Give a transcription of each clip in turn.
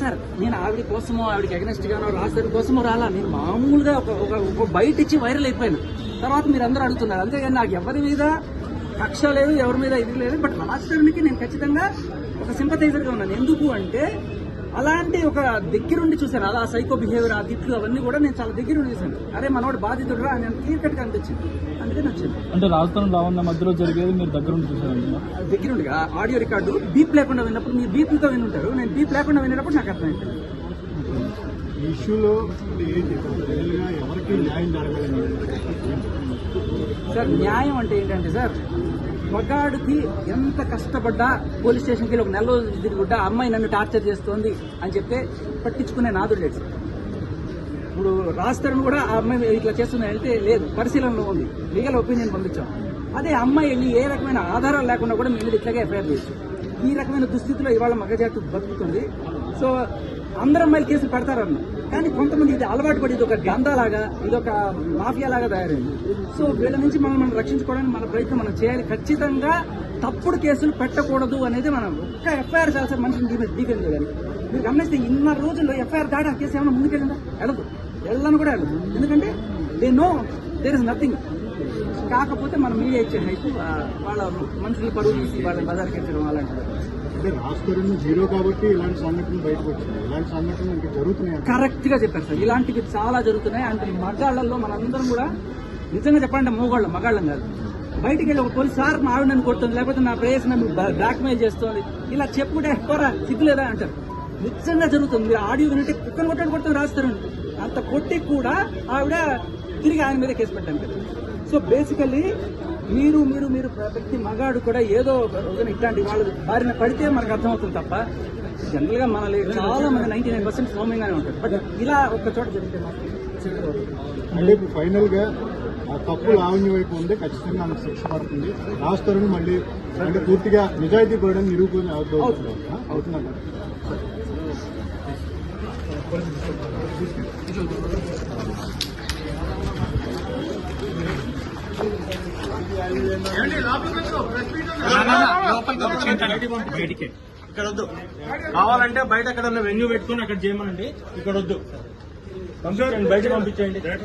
Sir నేను ఆవిడ కోసమో ఆవిడకి అగనెస్ట్ గానో రాసేది కోసమో రాలా. నేను మామూలుగా ఒక ఒక బయట ఇచ్చి వైరల్ అయిపోయాను. తర్వాత మీరు అందరూ అడుగుతున్నారు. అంతేగాని నాకు ఎవరి మీద కక్ష లేదు ఎవరి మీద ఇది లేదు. బట్ రాజధానికి నేను ఖచ్చితంగా ఒక సింపతైజర్గా ఉన్నాను. ఎందుకు అంటే అలాంటి ఒక దగ్గరుండి చూశాను. అలా సైకో బిహేవియర్ ఆ తిట్లు అవన్నీ కూడా నేను చాలా దగ్గరుండి చూశాను. అరే మనోడు బాధితుడు రా అని క్లియర్ కట్ అనిపించింది. అందుకని వచ్చింది అంటే రాజధాని లావణ్య మధ్యలో జరిగేది మీరు దగ్గర ఉండి చూసారంటున్నా దగ్గరుండి ఆడియో రికార్డు బీప్ లేకుండా విన్నప్పుడు మీరు బీప్లతో వినుంటారు. నేను బీప్ లేకుండా వినేటప్పుడు నాకు అర్థమైంది. ఈ ఇష్యూలో ఎవరికి న్యాయం జరగలేదు సార్ న్యాయం అంటే ఏంటంటే సార్ మగాడికి ఎంత కష్టపడ్డా పోలీస్ స్టేషన్కి ఒక నెల రోజులు తిరుగుడ్డా అమ్మాయి నన్ను టార్చర్ చేస్తోంది అని చెప్తే పట్టించుకునే నాదుడు లేదు సార్. ఇప్పుడు రాస్తారని కూడా ఆ అమ్మాయి ఇట్లా చేస్తుందని అంటే లేదు పరిశీలనలో ఉంది లీగల్ ఒపీనియన్ పంపించాం. అదే అమ్మాయి వెళ్ళి ఏ రకమైన ఆధారాలు లేకుండా కూడా మీ మీద ఇట్లాగే ఎఫ్ఐఆర్ చేస్తాం ఈ రకమైన దుస్థితిలో ఇవాళ మగజాతి బతుకుతుంది. సో అందరు అమ్మాయిలు కేసులు పెడతారన్న. కానీ కొంతమంది ఇది అలవాటు పడి ఇది ఒక గంధలాగా ఇది ఒక మాఫియా లాగా తయారైంది. సో వీళ్ళ నుంచి మనం మనం రక్షించుకోవడానికి మన ప్రయత్నం మనం చేయాలి. ఖచ్చితంగా తప్పుడు కేసులు పెట్టకూడదు అనేది మనం ఒక్క ఎఫ్ఐఆర్ చాలా సార్ మనిషిని డీఫెన్స్ డీఫెన్స్ చేయాలి. మీరు గమనిస్తే ఇన్న రోజుల్లో ఎఫ్ఐఆర్ దాడి ఆ కేసు ఏమైనా ముందుకెళ్ళిందా? వెళ్ళదు. వెళ్ళను కూడా వెళ్ళదు ఎందుకంటే they know there is nothing కాకపోతే మన మీడియా ఇచ్చే హైపు వాళ్ళ మనుషులు పరువు తీసి వాళ్ళని బజార్కి ఎత్తడం అలాంటిది. అంటే రాష్ట్రం జీరో కాబట్టి ఇలాంటి సంఘటనలు బయటకు వచ్చినాయి. ఇలాంటి సంఘటనలు ఇంకా జరుగుతున్నాయి? కరెక్ట్గా చెప్పారు సార్. ఇలాంటివి చాలా జరుగుతున్నాయి. అంటే మగాళ్ళల్లో మనందరం కూడా నిజంగా చెప్పాలంటే మోగాళ్ళం మగాళ్ళం కాదు. బయటికి వెళ్ళి ఒక పోలీస్ సార్ మా ఆవిడ నన్ను కొడుతుంది లేకపోతే నా ప్రేయస్ నన్ను బ్లాక్ మెయిల్ చేస్తుంది. ఇలా చెప్పుకుంటే పోరా సిగ్గులేదా? అంటారు. నిజంగా జరుగుతుంది. మీరు ఆడియో వినంటే కుక్కను కొట్టడం కొట్టడం రాస్తారు అంత కొట్టి కూడా ఆవిడ తిరిగి ఆయన మీద కేసు పెట్టాను కదా సో బేసికల్లీ మీరు మీరు మీరు ప్రతి మగాడు కూడా ఏదో రోజున ఇట్లాంటి వాళ్ళు బారిన పడితే మనకు అర్థమవుతుంది తప్ప జనరల్గా మన చాలా మంది నైన్టీ నైన్ పర్సెంట్ సౌమ్యంగానే ఉంటారు. బట్ ఇలా ఒక చోట జరిగితే మాత్రం అంటే ఇప్పుడు ఫైనల్గా ఆ తప్పు లావణ్య వైపు ఉంది ఖచ్చితంగా ఆమెకు శిక్ష పడుతుంది. రాష్ట్రం మళ్ళీ అంటే పూర్తిగా నిజాయితీ పడడం నిరూపణ అవుతుంది. అవుతుందంట ఇక్కడ వద్దు కావాలంటే బయట ఎక్కడన్నా వెన్యూ పెట్టుకుని అక్కడ చేయమనండి. ఇక్కడ వద్దు పంపించండి బయట పంపించేయండి. చాలా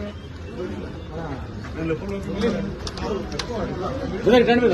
మీద.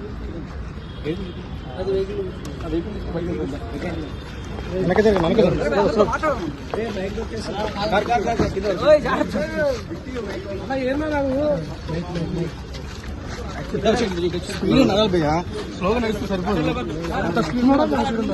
స్లోగా నడిస్తే సరిపోదు అంత స్పీడ్